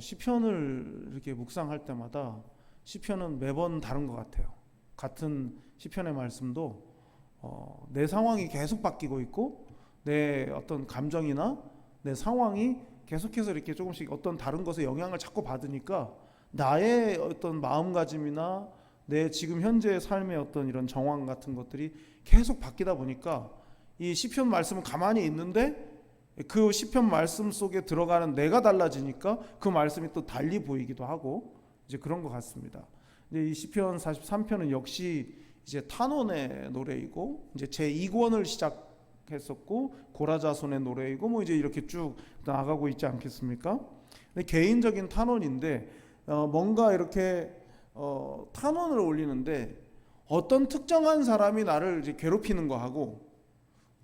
시편을 이렇게 묵상할 때마다 시편은 매번 다른 것 같아요. 같은 시편의 말씀도 어, 내 상황이 계속 바뀌고 있고 내 어떤 감정이나 내 상황이 계속해서 이렇게 조금씩 어떤 다른 것에 영향을 자꾸 받으니까 나의 어떤 마음가짐이나 내 지금 현재의 삶의 어떤 이런 정황 같은 것들이 계속 바뀌다 보니까 이 시편 말씀은 가만히 있는데 그 시편 말씀 속에 들어가는 내가 달라지니까 그 말씀이 또 달리 보이기도 하고 이제 그런 것 같습니다. 이제 이 시편 43편은 역시 이제 탄원의 노래이고 이제 제 2권을 시작했었고 고라자손의 노래이고 뭐 이제 이렇게 쭉 나가고 있지 않겠습니까? 근데 개인적인 탄원인데 어 뭔가 이렇게 어 탄원을 올리는데 어떤 특정한 사람이 나를 이제 괴롭히는 거하고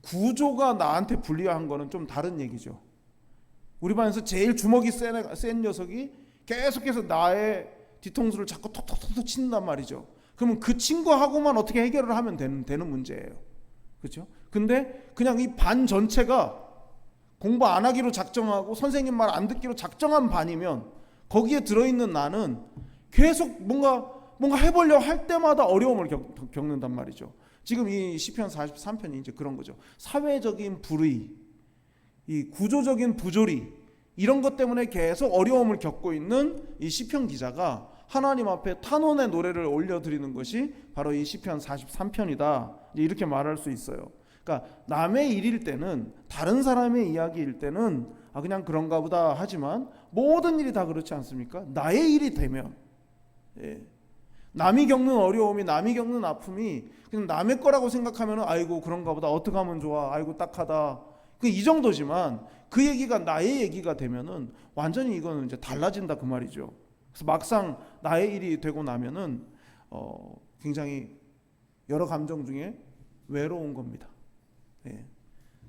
구조가 나한테 불리한 거는 좀 다른 얘기죠. 우리 반에서 제일 주먹이 센, 센 녀석이 계속해서 나의 뒤통수를 자꾸 톡톡톡톡 친단 말이죠. 그러면 그 친구하고만 어떻게 해결을 하면 되는, 되는 문제예요. 그렇죠? 근데 그냥 이 반 전체가 공부 안 하기로 작정하고 선생님 말 안 듣기로 작정한 반이면 거기에 들어있는 나는 계속 뭔가 뭔가 해보려 할 때마다 어려움을 겪, 겪는단 말이죠. 지금 이 시편 43편이 이제 그런 거죠. 사회적인 불의, 이 구조적인 부조리 이런 것 때문에 계속 어려움을 겪고 있는 이 시편 기자가 하나님 앞에 탄원의 노래를 올려 드리는 것이 바로 이 시편 43편이다. 이렇게 말할 수 있어요. 그러니까 남의 일일 때는 다른 사람의 이야기일 때는 아 그냥 그런가 보다 하지만 모든 일이 다 그렇지 않습니까? 나의 일이 되면 예. 남이 겪는 어려움이 남이 겪는 아픔이 그냥 남의 거라고 생각하면 아이고 그런가 보다 어떻게 하면 좋아 아이고 딱하다 그 이 정도지만 그 얘기가 나의 얘기가 되면은 완전히 이거는 이제 달라진다 그 말이죠. 그래서 막상 나의 일이 되고 나면은 어 굉장히 여러 감정 중에 외로운 겁니다. 예.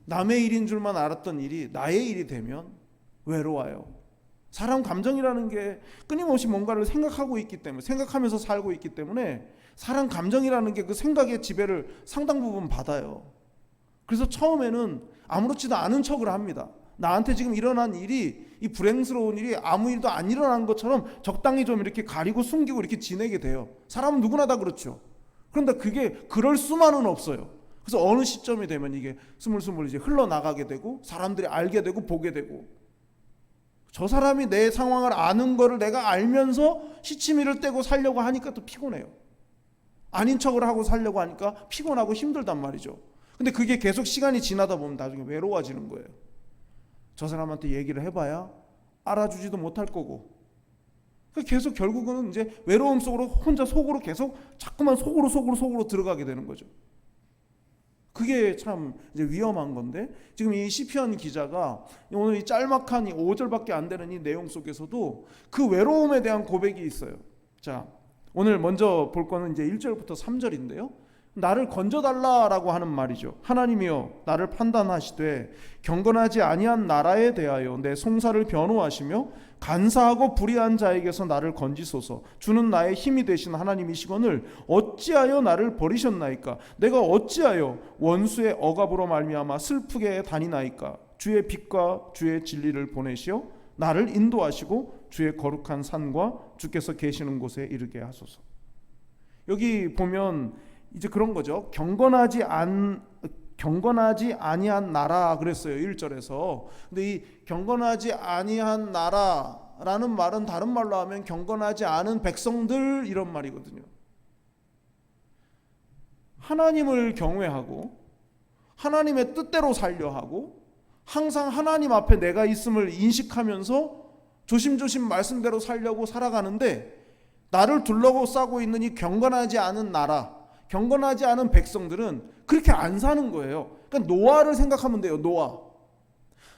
남의 일인 줄만 알았던 일이 나의 일이 되면 외로워요. 사람 감정이라는 게 끊임없이 뭔가를 생각하고 있기 때문에 생각하면서 살고 있기 때문에 사람 감정이라는 게 그 생각의 지배를 상당 부분 받아요. 그래서 처음에는 아무렇지도 않은 척을 합니다. 나한테 지금 일어난 일이 이 불행스러운 일이 아무 일도 안 일어난 것처럼 적당히 좀 이렇게 가리고 숨기고 이렇게 지내게 돼요. 사람은 누구나 다 그렇죠. 그런데 그게 그럴 수만은 없어요. 그래서 어느 시점이 되면 이게 스물스물 이제 흘러나가게 되고 사람들이 알게 되고 보게 되고 저 사람이 내 상황을 아는 거를 내가 알면서 시치미를 떼고 살려고 하니까 또 피곤해요. 아닌 척을 하고 살려고 하니까 피곤하고 힘들단 말이죠. 근데 그게 계속 시간이 지나다 보면 나중에 외로워지는 거예요. 저 사람한테 얘기를 해봐야 알아주지도 못할 거고. 그러니까 계속 결국은 이제 외로움 속으로 혼자 속으로 계속 자꾸만 속으로 속으로 속으로 들어가게 되는 거죠. 그게 참 이제 위험한 건데 지금 이 시편 기자가 오늘 이 짤막한 이 5절밖에 안 되는 이 내용 속에서도 그 외로움에 대한 고백이 있어요. 자, 오늘 먼저 볼 거는 이제 1절부터 3절인데요. 나를 건져달라라고 하는 말이죠. 하나님이여 나를 판단하시되 경건하지 아니한 나라에 대하여 내 송사를 변호하시며 간사하고 불의한 자에게서 나를 건지소서. 주는 나의 힘이 되신 하나님이시거늘 어찌하여 나를 버리셨나이까? 내가 어찌하여 원수의 억압으로 말미암아 슬프게 다니나이까? 주의 빛과 주의 진리를 보내시어 나를 인도하시고 주의 거룩한 산과 주께서 계시는 곳에 이르게 하소서. 여기 보면 이제 그런 거죠. 경건하지 안 경건하지 아니한 나라 그랬어요. 1절에서. 근데 이 경건하지 아니한 나라라는 말은 다른 말로 하면 경건하지 않은 백성들 이런 말이거든요. 하나님을 경외하고 하나님의 뜻대로 살려 하고 항상 하나님 앞에 내가 있음을 인식하면서 조심조심 말씀대로 살려고 살아가는데 나를 둘러싸고 있는 이 경건하지 않은 나라 경건하지 않은 백성들은 그렇게 안 사는 거예요. 그러니까 노아를 생각하면 돼요. 노아.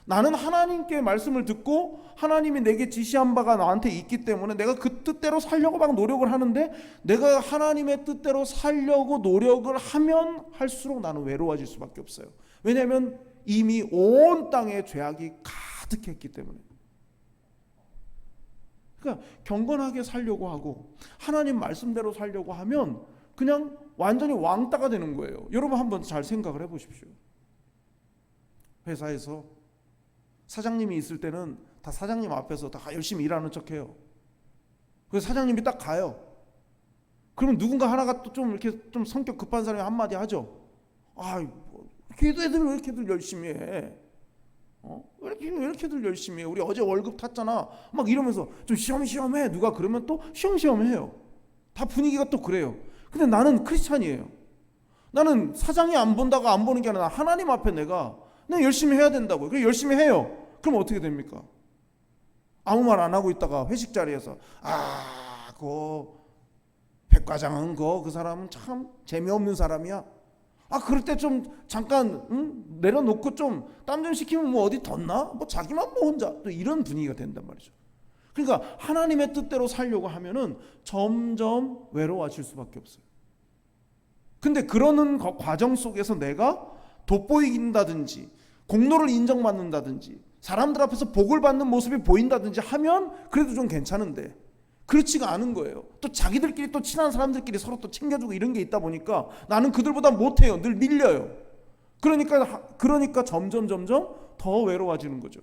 나는 하나님께 말씀을 듣고 하나님이 내게 지시한 바가 나한테 있기 때문에 내가 그 뜻대로 살려고 막 노력을 하는데 내가 하나님의 뜻대로 살려고 노력을 하면 할수록 나는 외로워질 수밖에 없어요. 왜냐하면 이미 온 땅에 죄악이 가득했기 때문에. 그러니까 경건하게 살려고 하고 하나님 말씀대로 살려고 하면 그냥 완전히 왕따가 되는 거예요. 여러분 한번 잘 생각을 해보십시오. 회사에서 사장님이 있을 때는 다 사장님 앞에서 다 열심히 일하는 척해요. 그래서 사장님이 딱 가요. 그러면 누군가 하나가 또 좀 이렇게 좀 성격 급한 사람이 한마디 하죠. 아, 뭐, 걔도 애들 왜 이렇게들 열심히 해? 어? 왜 이렇게 왜 이렇게들 열심히 해? 우리 어제 월급 탔잖아. 막 이러면서 좀 시험시험해. 누가 그러면 또 시험시험해요. 다 분위기가 또 그래요. 근데 나는 크리스찬이에요. 나는 사장이 안 본다고 안 보는 게 아니라 하나님 앞에 내가 내가 열심히 해야 된다고요. 그래 열심히 해요. 그럼 어떻게 됩니까? 아무 말 안 하고 있다가 회식 자리에서 아, 그 백과장은 그, 그 사람은 참 재미없는 사람이야. 아, 그럴 때 좀 잠깐 응? 내려놓고 좀 땀좀 식히면 뭐 어디 덧나? 뭐 자기만 뭐 혼자 또 이런 분위기가 된단 말이죠. 그러니까 하나님의 뜻대로 살려고 하면은 점점 외로워질 수밖에 없어요. 근데 그러는 거- 과정 속에서 내가 돋보인다든지 공로를 인정받는다든지 사람들 앞에서 복을 받는 모습이 보인다든지 하면 그래도 좀 괜찮은데 그렇지가 않은 거예요. 또 자기들끼리 또 친한 사람들끼리 서로 또 챙겨주고 이런 게 있다 보니까 나는 그들보다 못해요. 늘 밀려요. 그러니까 하- 그러니까 점점 점점 더 외로워지는 거죠.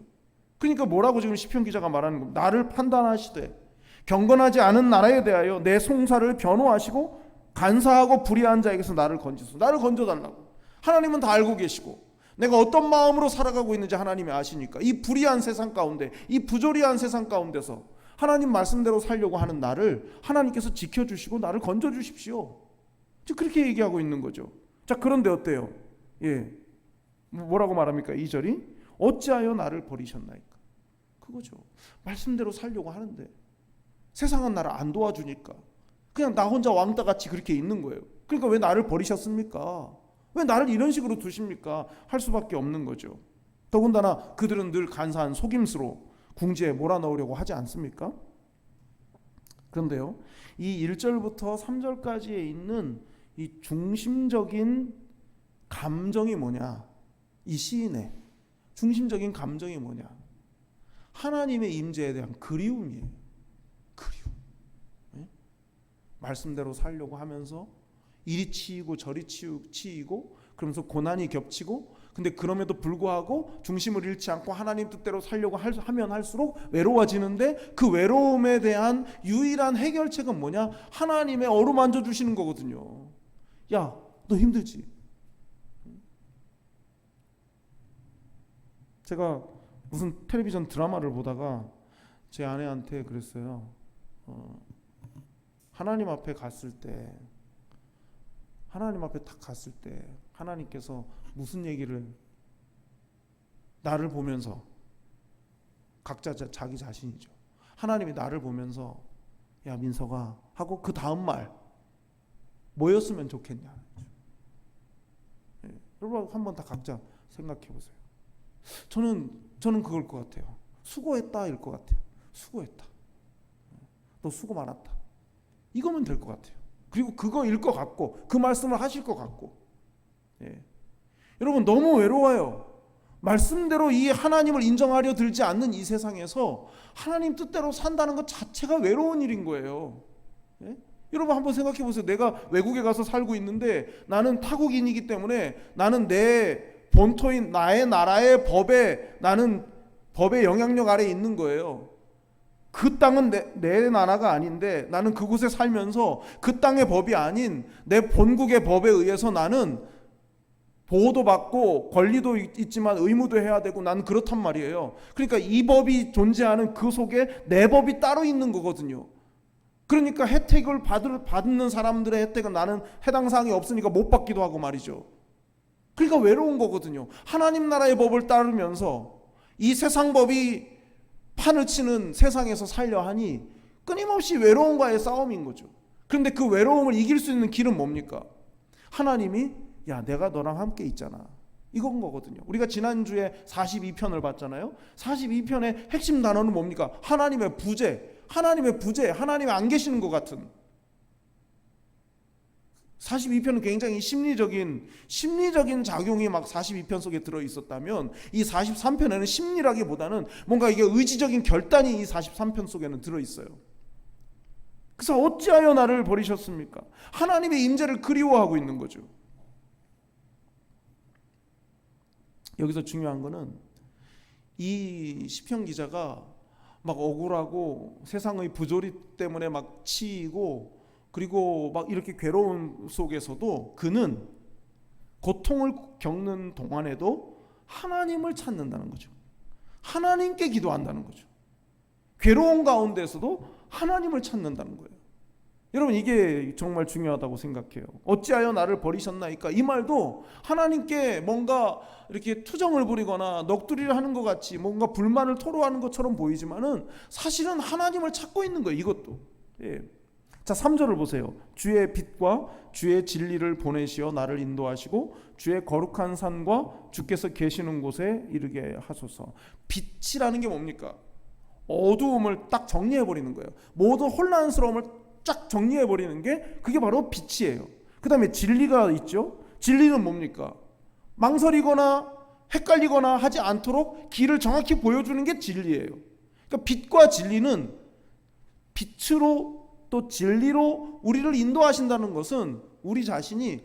그러니까 뭐라고 지금 시편 기자가 말하는 겁니다. 나를 판단하시되 경건하지 않은 나라에 대하여 내 송사를 변호하시고 간사하고 불의한 자에게서 나를 건지소. 나를 건져달라고. 하나님은 다 알고 계시고 내가 어떤 마음으로 살아가고 있는지 하나님이 아시니까 이 불의한 세상 가운데 이 부조리한 세상 가운데서 하나님 말씀대로 살려고 하는 나를 하나님께서 지켜주시고 나를 건져주십시오. 그렇게 얘기하고 있는 거죠. 자 그런데 어때요? 예, 뭐라고 말합니까? 이 절이 어찌하여 나를 버리셨나이까? 그거죠. 말씀대로 살려고 하는데 세상은 나를 안 도와주니까 그냥 나 혼자 왕따 같이 그렇게 있는 거예요. 그러니까 왜 나를 버리셨습니까? 왜 나를 이런 식으로 두십니까? 할 수밖에 없는 거죠. 더군다나 그들은 늘 간사한 속임수로 궁지에 몰아넣으려고 하지 않습니까? 그런데요, 이 1절부터 3절까지에 있는 이 중심적인 감정이 뭐냐? 이 시인의 중심적인 감정이 뭐냐? 하나님의 임재에 대한 그리움이에요. 그리움. 예? 말씀대로 살려고 하면서 이리 치이고 저리 치이고 그러면서 고난이 겹치고 근데 그럼에도 불구하고 중심을 잃지 않고 하나님 뜻대로 살려고 할, 하면 할수록 외로워지는데 그 외로움에 대한 유일한 해결책은 뭐냐? 하나님의 어루만져 주시는 거거든요. 야, 너 힘들지? 제가 무슨 텔레비전 드라마를 보다가 제 아내한테 그랬어요. 어, 하나님 앞에 갔을 때 하나님 앞에 딱 갔을 때 하나님께서 무슨 얘기를 나를 보면서 각자 자, 자기 자신이죠. 하나님이 나를 보면서 야 민서가 하고 그 다음 말 뭐였으면 좋겠냐. 예, 여러분 한번 다 각자 생각해 보세요. 저는 저는 그걸 것 같아요. 수고했다일 것 같아요. 수고했다. 너 수고 많았다. 이거면 될 것 같아요. 그리고 그거일 것 같고 그 말씀을 하실 것 같고. 예. 여러분 너무 외로워요. 말씀대로 이 하나님을 인정하려 들지 않는 이 세상에서 하나님 뜻대로 산다는 것 자체가 외로운 일인 거예요. 예? 여러분 한번 생각해 보세요. 내가 외국에 가서 살고 있는데 나는 타국인이기 때문에 나는 내 본토인 나의 나라의 법에 나는 법의 영향력 아래에 있는 거예요. 그 땅은 내, 내 나라가 아닌데 나는 그곳에 살면서 그 땅의 법이 아닌 내 본국의 법에 의해서 나는 보호도 받고 권리도 있- 있지만 의무도 해야 되고 나는 그렇단 말이에요. 그러니까 이 법이 존재하는 그 속에 내 법이 따로 있는 거거든요. 그러니까 혜택을 받을, 받는 사람들의 혜택은 나는 해당 사항이 없으니까 못 받기도 하고 말이죠. 그러니까 외로운 거거든요. 하나님 나라의 법을 따르면서 이 세상 법이 판을 치는 세상에서 살려 하니 끊임없이 외로움과의 싸움인 거죠. 그런데 그 외로움을 이길 수 있는 길은 뭡니까? 하나님이 야, 내가 너랑 함께 있잖아. 이건 거거든요. 우리가 지난주에 42편을 봤잖아요. 42편의 핵심 단어는 뭡니까? 하나님의 부재. 하나님의 부재. 하나님이 안 계시는 것 같은. 42편은 굉장히 심리적인 심리적인 작용이 막 42편 속에 들어 있었다면 이 43편에는 심리라기보다는 뭔가 이게 의지적인 결단이 이 43편 속에는 들어 있어요. 그래서 어찌하여 나를 버리셨습니까? 하나님의 임재를 그리워하고 있는 거죠. 여기서 중요한 거는 이 시편 기자가 막 억울하고 세상의 부조리 때문에 막 치이고 그리고 막 이렇게 괴로운 속에서도 그는 고통을 겪는 동안에도 하나님을 찾는다는 거죠. 하나님께 기도한다는 거죠. 괴로운 가운데서도 하나님을 찾는다는 거예요. 여러분 이게 정말 중요하다고 생각해요. 어찌하여 나를 버리셨나이까 이 말도 하나님께 뭔가 이렇게 투정을 부리거나 넋두리를 하는 것 같이 뭔가 불만을 토로하는 것처럼 보이지만은 사실은 하나님을 찾고 있는 거예요. 이것도. 예. 자, 3절을 보세요. 주의 빛과 주의 진리를 보내시어 나를 인도하시고 주의 거룩한 산과 주께서 계시는 곳에 이르게 하소서. 빛이라는 게 뭡니까? 어두움을 딱 정리해 버리는 거예요. 모든 혼란스러움을 쫙 정리해 버리는 게 그게 바로 빛이에요. 그다음에 진리가 있죠. 진리는 뭡니까? 망설이거나 헷갈리거나 하지 않도록 길을 정확히 보여주는 게 진리예요. 그러니까 빛과 진리는 빛으로 또 진리로 우리를 인도하신다는 것은 우리 자신이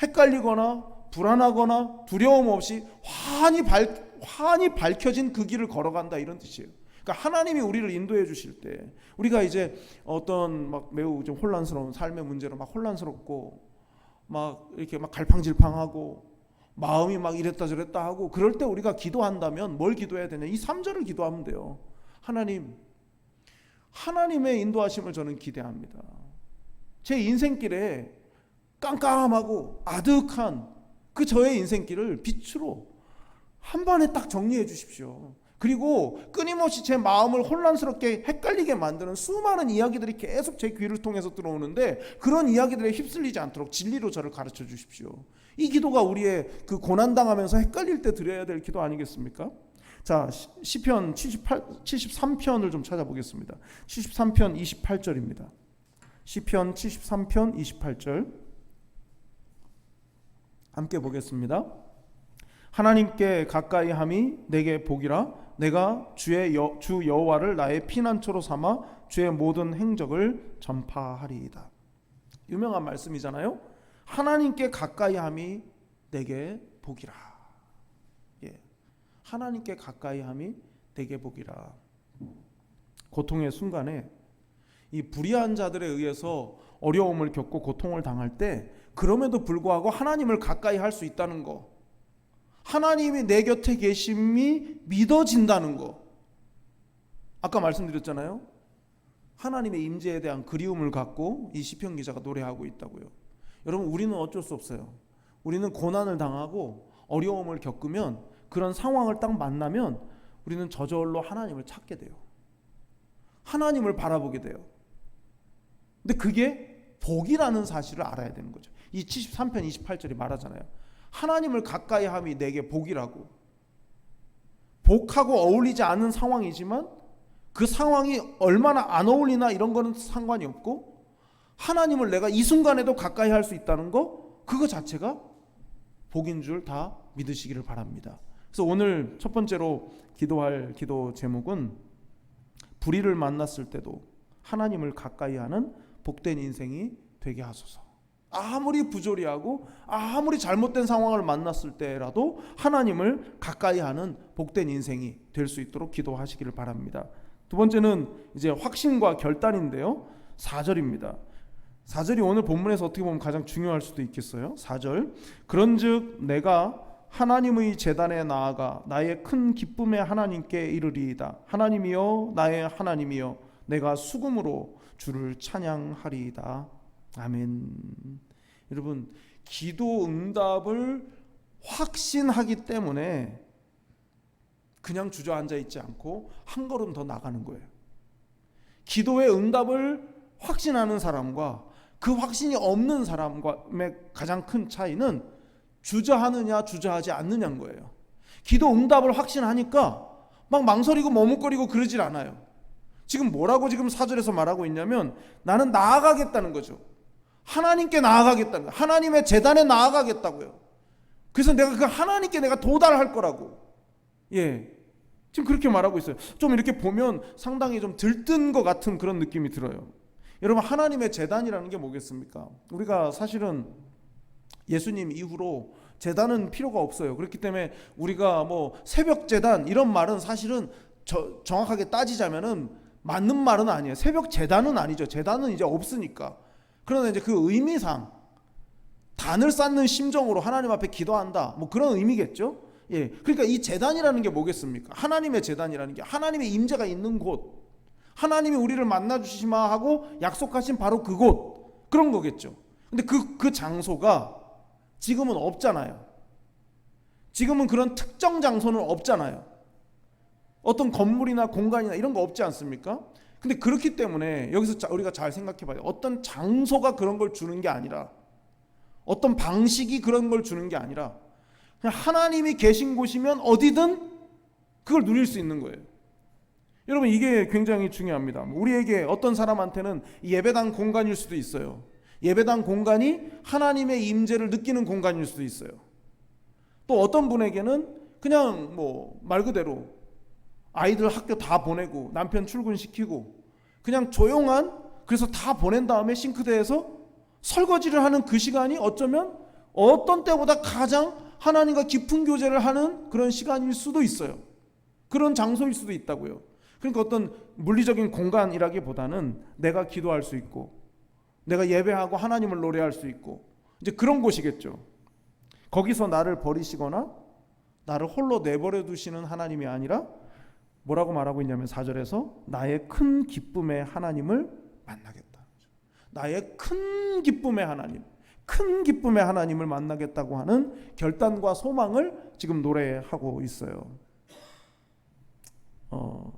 헷갈리거나 불안하거나 두려움 없이 환히 밝 환히 밝혀진 그 길을 걸어간다 이런 뜻이에요. 그러니까 하나님이 우리를 인도해 주실 때 우리가 이제 어떤 막 매우 좀 혼란스러운 삶의 문제로 막 혼란스럽고 막 이렇게 막 갈팡질팡하고 마음이 막 이랬다 저랬다 하고 그럴 때 우리가 기도한다면 뭘 기도해야 되냐? 이 3절을 기도하면 돼요. 하나님 하나님의 인도하심을 저는 기대합니다. 제 인생길에 깜깜하고 아득한 그 저의 인생길을 빛으로 한 번에 딱 정리해 주십시오. 그리고 끊임없이 제 마음을 혼란스럽게 헷갈리게 만드는 수많은 이야기들이 계속 제 귀를 통해서 들어오는데 그런 이야기들에 휩쓸리지 않도록 진리로 저를 가르쳐 주십시오. 이 기도가 우리의 그 고난 당하면서 헷갈릴 때 드려야 될 기도 아니겠습니까? 자, 시- 시편 78 73편을 좀 찾아보겠습니다. 73편 28절입니다. 시편 73편 28절 함께 보겠습니다. 하나님께 가까이 함이 내게 복이라 내가 주의 여, 주 여호와를 나의 피난처로 삼아 주의 모든 행적을 전파하리이다. 유명한 말씀이잖아요. 하나님께 가까이 함이 내게 복이라. 예. 하나님께 가까이 함이 내게 복이라. 고통의 순간에 이 불의한 자들에 의해서 어려움을 겪고 고통을 당할 때 그럼에도 불구하고 하나님을 가까이 할 수 있다는 거. 하나님이 내 곁에 계심이 믿어진다는 거. 아까 말씀드렸잖아요. 하나님의 임재에 대한 그리움을 갖고 이 시편 기자가 노래하고 있다고요. 여러분 우리는 어쩔 수 없어요. 우리는 고난을 당하고 어려움을 겪으면 그런 상황을 딱 만나면 우리는 저절로 하나님을 찾게 돼요. 하나님을 바라보게 돼요. 근데 그게 복이라는 사실을 알아야 되는 거죠. 이 73편 28절이 말하잖아요. 하나님을 가까이 함이 내게 복이라고. 복하고 어울리지 않은 상황이지만 그 상황이 얼마나 안 어울리나 이런 거는 상관이 없고 하나님을 내가 이 순간에도 가까이 할 수 있다는 거 그거 자체가 복인 줄 다 믿으시기를 바랍니다. 그래서 오늘 첫 번째로 기도할 기도 제목은 불의를 만났을 때도 하나님을 가까이 하는 복된 인생이 되게 하소서. 아무리 부조리하고 아무리 잘못된 상황을 만났을 때라도 하나님을 가까이 하는 복된 인생이 될 수 있도록 기도하시기를 바랍니다. 두 번째는 이제 확신과 결단인데요. 4절입니다. 4절이 오늘 본문에서 어떻게 보면 가장 중요할 수도 있겠어요. 4절. 그런즉 내가 하나님의 제단에 나아가 나의 큰 기쁨의 하나님께 이르리이다. 하나님이여 나의 하나님이여 내가 수금으로 주를 찬양하리이다. 아멘. 여러분 기도 응답을 확신하기 때문에 그냥 주저앉아 있지 않고 한 걸음 더 나가는 거예요. 기도의 응답을 확신하는 사람과 그 확신이 없는 사람과의 가장 큰 차이는 주저하느냐 주저하지 않느냐인 거예요. 기도 응답을 확신하니까 막 망설이고 머뭇거리고 그러질 않아요. 지금 뭐라고 지금 사절에서 말하고 있냐면 나는 나아가겠다는 거죠. 하나님께 나아가겠다는 거예요. 하나님의 재단에 나아가겠다고요. 그래서 내가 그 하나님께 내가 도달할 거라고. 예. 지금 그렇게 말하고 있어요. 좀 이렇게 보면 상당히 좀 들뜬 것 같은 그런 느낌이 들어요. 여러분 하나님의 재단이라는 게 뭐겠습니까? 우리가 사실은 예수님 이후로 재단은 필요가 없어요. 그렇기 때문에 우리가 뭐 새벽 재단 이런 말은 사실은 저, 정확하게 따지자면은 맞는 말은 아니에요. 새벽 재단은 아니죠. 재단은 이제 없으니까. 그러나 이제 그 의미상 단을 쌓는 심정으로 하나님 앞에 기도한다. 뭐 그런 의미겠죠. 예. 그러니까 이 재단이라는 게 뭐겠습니까? 하나님의 재단이라는 게 하나님의 임재가 있는 곳. 하나님이 우리를 만나 주시마 하고 약속하신 바로 그곳. 그런 거겠죠. 근데 그 그 장소가 지금은 없잖아요. 지금은 그런 특정 장소는 없잖아요. 어떤 건물이나 공간이나 이런 거 없지 않습니까? 근데 그렇기 때문에 여기서 자- 우리가 잘 생각해 봐요. 어떤 장소가 그런 걸 주는 게 아니라 어떤 방식이 그런 걸 주는 게 아니라 그냥 하나님이 계신 곳이면 어디든 그걸 누릴 수 있는 거예요. 여러분 이게 굉장히 중요합니다. 우리에게 어떤 사람한테는 이 예배당 공간일 수도 있어요. 예배당 공간이 하나님의 임재를 느끼는 공간일 수도 있어요. 또 어떤 분에게는 그냥 뭐 말 그대로 아이들 학교 다 보내고 남편 출근시키고 그냥 조용한 그래서 다 보낸 다음에 싱크대에서 설거지를 하는 그 시간이 어쩌면 어떤 때보다 가장 하나님과 깊은 교제를 하는 그런 시간일 수도 있어요. 그런 장소일 수도 있다고요. 그러니까 어떤 물리적인 공간이라기보다는 내가 기도할 수 있고 내가 예배하고 하나님을 노래할 수 있고 이제 그런 곳이겠죠. 거기서 나를 버리시거나 나를 홀로 내버려 두시는 하나님이 아니라 뭐라고 말하고 있냐면 4절에서 나의 큰 기쁨의 하나님을 만나겠다. 나의 큰 기쁨의 하나님, 큰 기쁨의 하나님을 만나겠다고 하는 결단과 소망을 지금 노래하고 있어요. 어,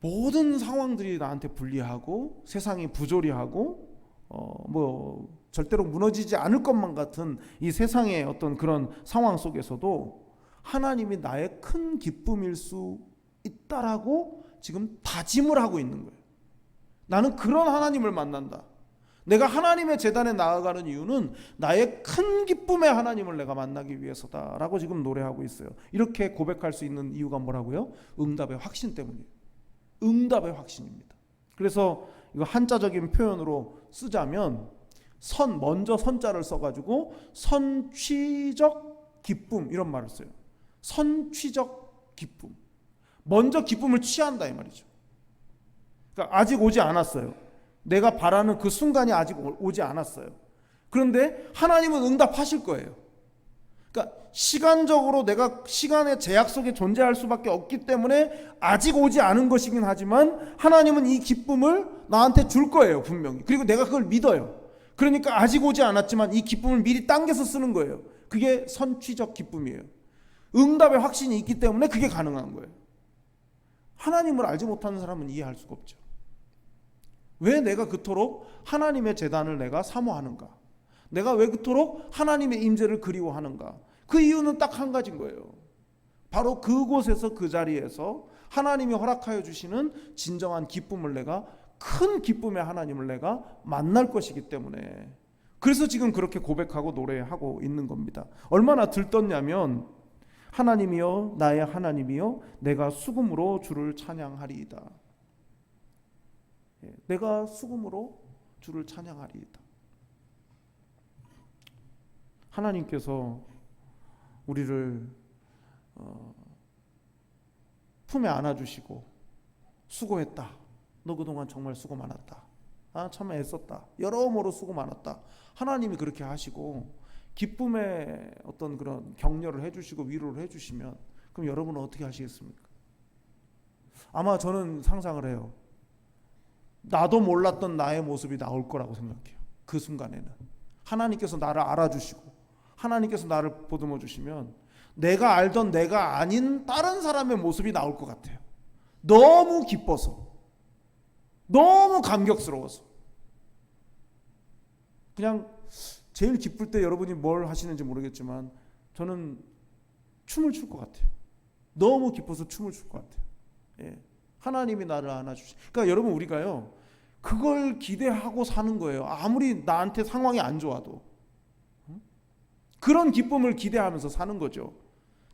모든 상황들이 나한테 불리하고 세상이 부조리하고 어, 뭐 절대로 무너지지 않을 것만 같은 이 세상의 어떤 그런 상황 속에서도 하나님이 나의 큰 기쁨일 수 있다라고 지금 다짐을 하고 있는 거예요. 나는 그런 하나님을 만난다. 내가 하나님의 재단에 나아가는 이유는 나의 큰 기쁨의 하나님을 내가 만나기 위해서다라고 지금 노래하고 있어요. 이렇게 고백할 수 있는 이유가 뭐라고요? 응답의 확신 때문이에요. 응답의 확신입니다. 그래서 이거 한자적인 표현으로 쓰자면 선 먼저 선자를 써가지고 선취적 기쁨 이런 말을 써요. 선취적 기쁨. 먼저 기쁨을 취한다 이 말이죠. 그러니까 아직 오지 않았어요. 내가 바라는 그 순간이 아직 오- 오지 않았어요. 그런데 하나님은 응답하실 거예요. 그러니까 시간적으로 내가 시간의 제약 속에 존재할 수밖에 없기 때문에 아직 오지 않은 것이긴 하지만 하나님은 이 기쁨을 나한테 줄 거예요, 분명히. 그리고 내가 그걸 믿어요. 그러니까 아직 오지 않았지만 이 기쁨을 미리 당겨서 쓰는 거예요. 그게 선취적 기쁨이에요. 응답의 확신이 있기 때문에 그게 가능한 거예요. 하나님을 알지 못하는 사람은 이해할 수가 없죠. 왜 내가 그토록 하나님의 재단을 내가 사모하는가? 내가 왜 그토록 하나님의 임재를 그리워하는가? 그 이유는 딱 한 가지인 거예요. 바로 그곳에서 그 자리에서 하나님이 허락하여 주시는 진정한 기쁨을 내가 큰 기쁨의 하나님을 내가 만날 것이기 때문에 그래서 지금 그렇게 고백하고 노래하고 있는 겁니다. 얼마나 들떴냐면 하나님이여 나의 하나님이여 내가 수금으로 주를 찬양하리이다. 예, 내가 수금으로 주를 찬양하리이다. 하나님께서 우리를 어, 품에 안아주시고 수고했다. 너 그동안 정말 수고 많았다. 아, 참 애썼다. 여러모로 수고 많았다. 하나님이 그렇게 하시고 기쁨의 어떤 그런 격려를 해주시고 위로를 해주시면 그럼 여러분은 어떻게 하시겠습니까? 아마 저는 상상을 해요. 나도 몰랐던 나의 모습이 나올 거라고 생각해요. 그 순간에는 하나님께서 나를 알아주시고 하나님께서 나를 보듬어 주시면 내가 알던 내가 아닌 다른 사람의 모습이 나올 것 같아요. 너무 기뻐서 너무 감격스러워서 그냥 제일 기쁠 때 여러분이 뭘 하시는지 모르겠지만 저는 춤을 출 것 같아요. 너무 기뻐서 춤을 출 것 같아요. 예. 하나님이 나를 안아주시. 그러니까 여러분 우리가요 그걸 기대하고 사는 거예요. 아무리 나한테 상황이 안 좋아도 응? 그런 기쁨을 기대하면서 사는 거죠.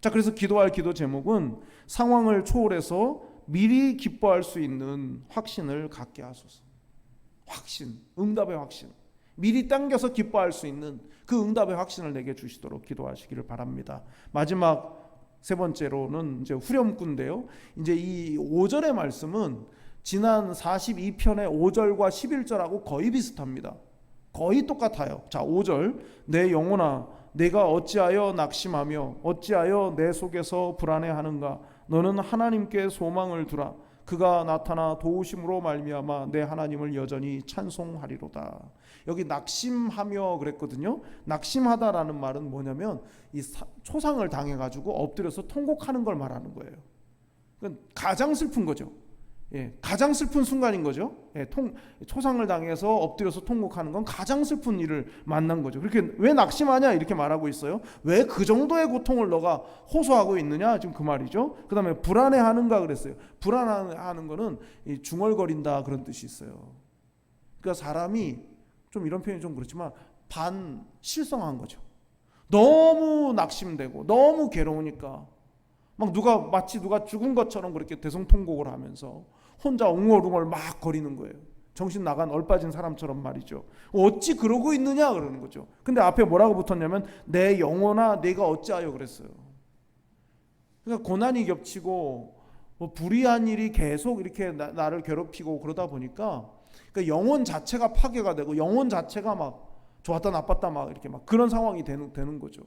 자 그래서 기도할 기도 제목은 상황을 초월해서 미리 기뻐할 수 있는 확신을 갖게 하소서. 확신, 응답의 확신. 미리 당겨서 기뻐할 수 있는 그 응답의 확신을 내게 주시도록 기도하시기를 바랍니다. 마지막 세 번째로는 이제 후렴구인데요. 이제 이 5절의 말씀은 지난 42편의 5절과 11절하고 거의 비슷합니다. 거의 똑같아요. 자, 5절. 내 영혼아 내가 어찌하여 낙심하며 어찌하여 내 속에서 불안해하는가 너는 하나님께 소망을 두라 그가 나타나 도우심으로 말미암아 내 하나님을 여전히 찬송하리로다. 여기 낙심하며 그랬거든요. 낙심하다라는 말은 뭐냐면 이 사- 초상을 당해 가지고 엎드려서 통곡하는 걸 말하는 거예요. 가장 슬픈 거죠. 예, 가장 슬픈 순간인 거죠. 예, 통, 초상을 당해서 엎드려서 통곡하는 건 가장 슬픈 일을 만난 거죠. 그렇게 왜 낙심하냐 이렇게 말하고 있어요. 왜 그 정도의 고통을 너가 호소하고 있느냐 지금 그 말이죠. 그다음에 불안해하는가 그랬어요. 불안해하는 거는 이 중얼거린다 그런 뜻이 있어요. 그러니까 사람이 좀 이런 표현이 좀 그렇지만 반 실성한 거죠. 너무 낙심되고 너무 괴로우니까 막 누가 마치 누가 죽은 것처럼 그렇게 대성통곡을 하면서 혼자 웅얼웅얼 막 거리는 거예요. 정신 나간 얼빠진 사람처럼 말이죠. 어찌 그러고 있느냐 그러는 거죠. 근데 앞에 뭐라고 붙었냐면 내 영혼아 내가 어찌하여 그랬어요. 그러니까 고난이 겹치고 뭐 불의한 일이 계속 이렇게 나, 나를 괴롭히고 그러다 보니까 그러니까 영혼 자체가 파괴가 되고 영혼 자체가 막 좋았다 나빴다 막 이렇게 막 그런 상황이 되는 되는 거죠.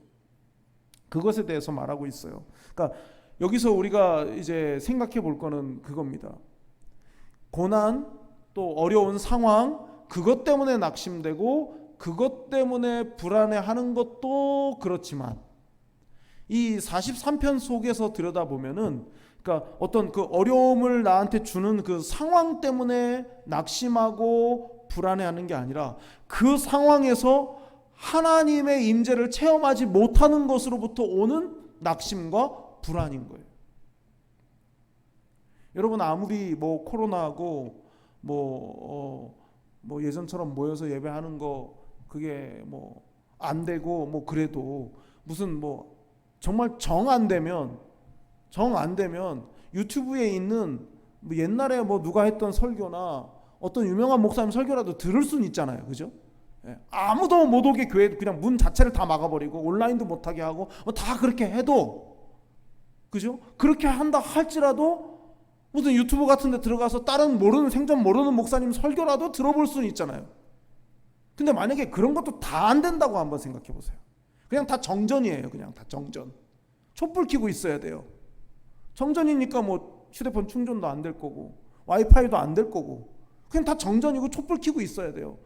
그것에 대해서 말하고 있어요. 그러니까 여기서 우리가 이제 생각해 볼 거는 그겁니다. 고난 또 어려운 상황 그것 때문에 낙심되고 그것 때문에 불안해하는 것도 그렇지만 이 43편 속에서 들여다보면은 그러니까 어떤 그 어려움을 나한테 주는 그 상황 때문에 낙심하고 불안해하는 게 아니라 그 상황에서 하나님의 임재를 체험하지 못하는 것으로부터 오는 낙심과 불안인 거예요. 여러분 아무리 뭐 코로나고 뭐, 어, 뭐 예전처럼 모여서 예배하는 거 그게 뭐 안 되고 뭐 그래도 무슨 뭐 정말 정 안 되면 정 안 되면 유튜브에 있는 뭐 옛날에 뭐 누가 했던 설교나 어떤 유명한 목사님 설교라도 들을 수는 있잖아요. 그죠? 예, 아무도 못 오게 교회 그냥 문 자체를 다 막아버리고 온라인도 못하게 하고 뭐다 그렇게 해도 그죠? 그렇게 한다 할지라도 무슨 유튜브 같은 데 들어가서 다른 모르는 생전 모르는 목사님 설교라도 들어볼 수는 있잖아요. 근데 만약에 그런 것도 다 안 된다고 한번 생각해 보세요. 그냥 다 정전이에요. 그냥 다 정전. 촛불 켜고 있어야 돼요. 정전이니까 뭐 휴대폰 충전도 안 될 거고 와이파이도 안 될 거고 그냥 다 정전이고 촛불 켜고 있어야 돼요.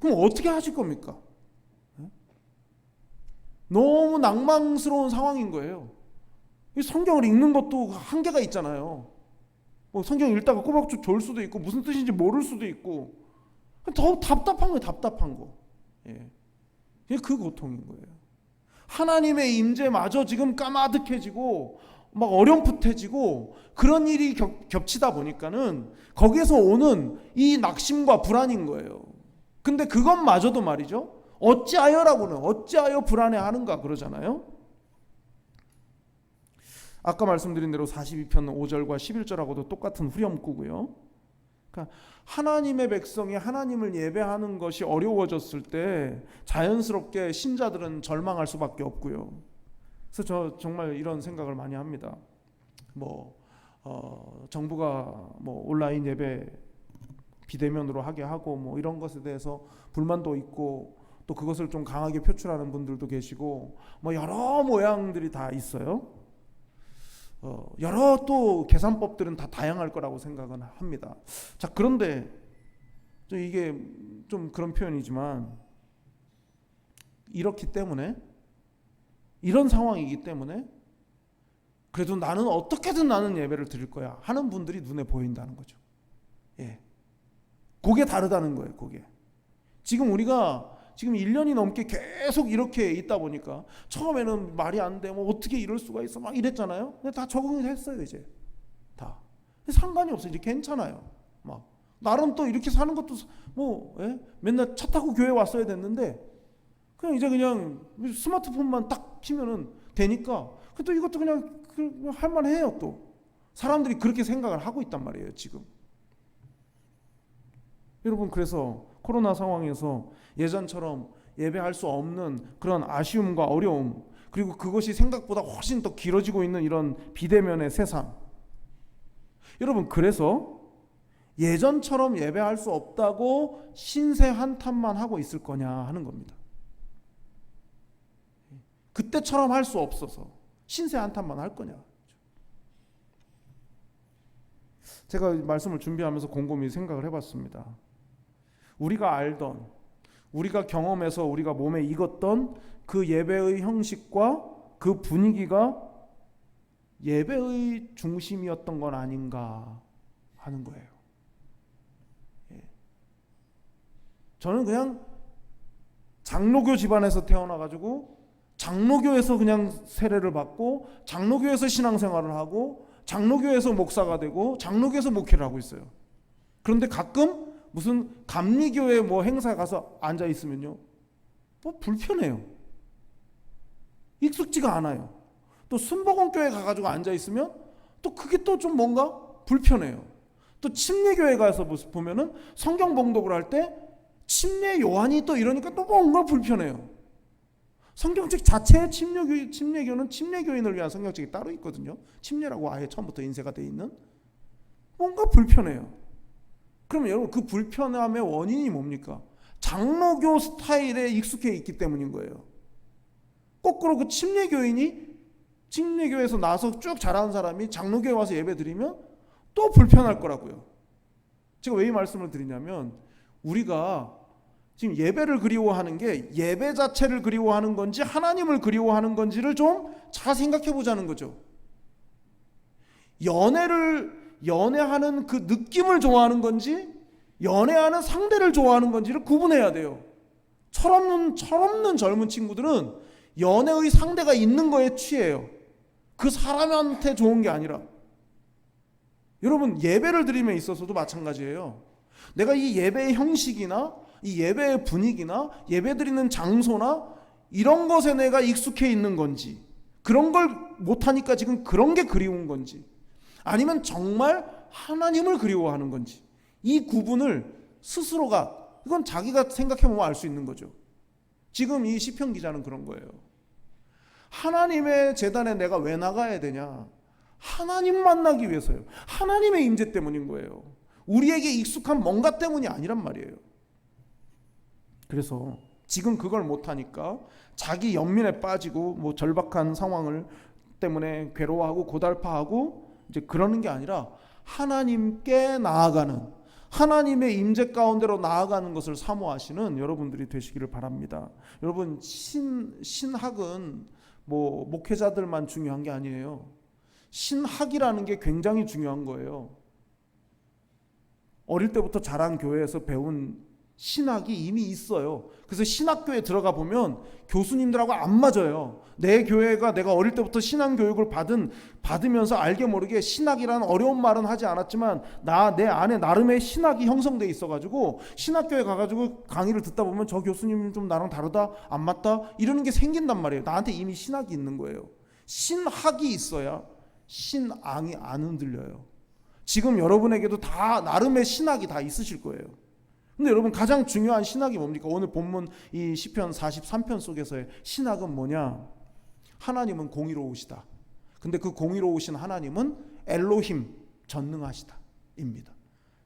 그럼 어떻게 하실 겁니까? 예? 너무 낭망스러운 상황인 거예요. 이 성경을 읽는 것도 한계가 있잖아요. 뭐 성경 읽다가 꼬박죽 졸 수도 있고 무슨 뜻인지 모를 수도 있고 더 답답한 거예요. 답답한 거. 예. 그 고통인 거예요. 하나님의 임재마저 지금 까마득해지고 막 어렴풋해지고 그런 일이 겹, 겹치다 보니까는 거기에서 오는 이 낙심과 불안인 거예요. 근데 그것마저도 말이죠. 어찌하여라고는 어찌하여 불안해하는가 그러잖아요. 아까 말씀드린 대로 42편 5절과 11절하고도 똑같은 후렴구고요. 그러니까 하나님의 백성이 하나님을 예배하는 것이 어려워졌을 때 자연스럽게 신자들은 절망할 수밖에 없고요. 그래서 저 정말 이런 생각을 많이 합니다. 뭐 어, 정부가 뭐 온라인 예배 비대면으로 하게 하고 뭐 이런 것에 대해서 불만도 있고 또 그것을 좀 강하게 표출하는 분들도 계시고 뭐 여러 모양들이 다 있어요. 어, 여러 또 계산법들은 다 다양할 거라고 생각은 합니다. 자 그런데 좀 이게 좀 그런 표현이지만 이렇기 때문에 이런 상황이기 때문에 그래도 나는 어떻게든 나는 예배를 드릴 거야 하는 분들이 눈에 보인다는 거죠. 예. 그게 다르다는 거예요, 그게. 지금 우리가 지금 1년이 넘게 계속 이렇게 있다 보니까 처음에는 말이 안 돼. 뭐 어떻게 이럴 수가 있어. 막 이랬잖아요. 근데 다 적응이 됐어요, 이제. 다. 상관이 없어요. 이제 괜찮아요. 막 나름 또 이렇게 사는 것도 뭐 예? 맨날 차 타고 교회 왔어야 됐는데 그냥 이제 그냥 스마트폰만 딱 키면은 되니까 또 이것도 그냥 그 할만해요 또 사람들이 그렇게 생각을 하고 있단 말이에요 지금 여러분 그래서 코로나 상황에서 예전처럼 예배할 수 없는 그런 아쉬움과 어려움 그리고 그것이 생각보다 훨씬 더 길어지고 있는 이런 비대면의 세상. 여러분 그래서 예전처럼 예배할 수 없다고 신세 한탄만 하고 있을 거냐 하는 겁니다. 그때처럼 할 수 없어서 신세 한탄만 할 거냐. 제가 말씀을 준비하면서 곰곰이 생각을 해봤습니다. 우리가 알던, 우리가 경험해서 우리가 몸에 익었던 그 예배의 형식과 그 분위기가 예배의 중심이었던 건 아닌가 하는 거예요. 예. 저는 그냥 장로교 집안에서 태어나가지고 장로교에서 그냥 세례를 받고 장로교에서 신앙생활을 하고 장로교에서 목사가 되고 장로교에서 목회를 하고 있어요. 그런데 가끔 무슨 감리교회 뭐 행사에 가서 앉아 있으면요. 뭐 불편해요. 익숙지가 않아요. 또 순복음 교회 가 가지고 앉아 있으면 또 그게 또 좀 뭔가 불편해요. 또 침례교회 가서 보면은 성경 봉독을 할 때 침례 요한이 또 이러니까 또 뭔가 불편해요. 성경책 자체에 침례교, 침례교는 침례교인을 위한 성경책이 따로 있거든요. 침례라고 아예 처음부터 인쇄가 돼 있는 뭔가 불편해요. 그러면 여러분 그 불편함의 원인이 뭡니까? 장로교 스타일에 익숙해 있기 때문인 거예요. 거꾸로 그 침례교인이 침례교에서 나서 쭉 자라는 사람이 장로교에 와서 예배 드리면 또 불편할 거라고요. 제가 왜 이 말씀을 드리냐면 우리가 지금 예배를 그리워하는 게 예배 자체를 그리워하는 건지 하나님을 그리워하는 건지를 좀 잘 생각해 보자는 거죠. 연애를 연애하는 그 느낌을 좋아하는 건지 연애하는 상대를 좋아하는 건지를 구분해야 돼요. 철없는 철없는 젊은 친구들은 연애의 상대가 있는 거에 취해요. 그 사람한테 좋은 게 아니라 여러분 예배를 드림에 있어서도 마찬가지예요. 내가 이 예배의 형식이나 이 예배의 분위기나 예배 드리는 장소나 이런 것에 내가 익숙해 있는 건지 그런 걸 못하니까 지금 그런 게 그리운 건지 아니면 정말 하나님을 그리워하는 건지 이 구분을 스스로가 이건 자기가 생각해 보면 알 수 있는 거죠. 지금 이 시편 기자는 그런 거예요. 하나님의 재단에 내가 왜 나가야 되냐? 하나님 만나기 위해서요. 하나님의 임재 때문인 거예요. 우리에게 익숙한 뭔가 때문이 아니란 말이에요. 그래서 지금 그걸 못 하니까 자기 연민에 빠지고 뭐 절박한 상황을 때문에 괴로워하고 고달파하고 이제 그러는 게 아니라 하나님께 나아가는 하나님의 임재 가운데로 나아가는 것을 사모하시는 여러분들이 되시기를 바랍니다. 여러분 신 신학은 뭐 목회자들만 중요한 게 아니에요. 신학이라는 게 굉장히 중요한 거예요. 어릴 때부터 자란 교회에서 배운 신학이 이미 있어요. 그래서 신학교에 들어가 보면 교수님들하고 안 맞아요. 내 교회가 내가 어릴 때부터 신앙 교육을 받은 받으면서 알게 모르게 신학이라는 어려운 말은 하지 않았지만 나 내 안에 나름의 신학이 형성돼 있어 가지고 신학교에 가 가지고 강의를 듣다 보면 저 교수님 좀 나랑 다르다 안 맞다 이러는 게 생긴단 말이에요. 나한테 이미 신학이 있는 거예요. 신학이 있어야 신앙이 안 흔들려요. 지금 여러분에게도 다 나름의 신학이 다 있으실 거예요. 근데 여러분 가장 중요한 신학이 뭡니까? 오늘 본문 이 시편 43편 속에서의 신학은 뭐냐? 하나님은 공의로우시다. 근데 그 공의로우신 하나님은 엘로힘 전능하시다입니다.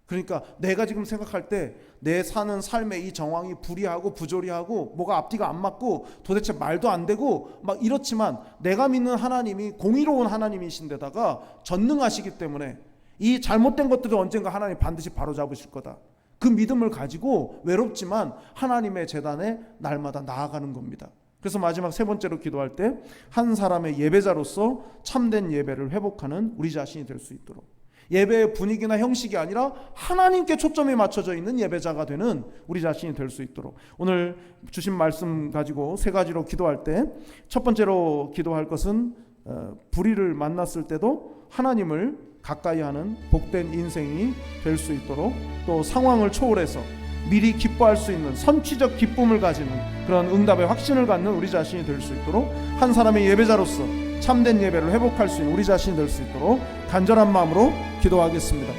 그러니까 내가 지금 생각할 때 내 사는 삶의 이 정황이 불이하고 부조리하고 뭐가 앞뒤가 안 맞고 도대체 말도 안 되고 막 이렇지만 내가 믿는 하나님이 공의로운 하나님이신데다가 전능하시기 때문에 이 잘못된 것들을 언젠가 하나님 반드시 바로잡으실 거다. 그 믿음을 가지고 외롭지만 하나님의 재단에 날마다 나아가는 겁니다. 그래서 마지막 세 번째로 기도할 때 한 사람의 예배자로서 참된 예배를 회복하는 우리 자신이 될 수 있도록 예배의 분위기나 형식이 아니라 하나님께 초점이 맞춰져 있는 예배자가 되는 우리 자신이 될 수 있도록 오늘 주신 말씀 가지고 세 가지로 기도할 때 첫 번째로 기도할 것은 어, 불의를 만났을 때도 하나님을 가까이 하는 복된 인생이 될 수 있도록 또 상황을 초월해서 미리 기뻐할 수 있는 선취적 기쁨을 가지는 그런 응답의 확신을 갖는 우리 자신이 될 수 있도록 한 사람의 예배자로서 참된 예배를 회복할 수 있는 우리 자신이 될 수 있도록 간절한 마음으로 기도하겠습니다.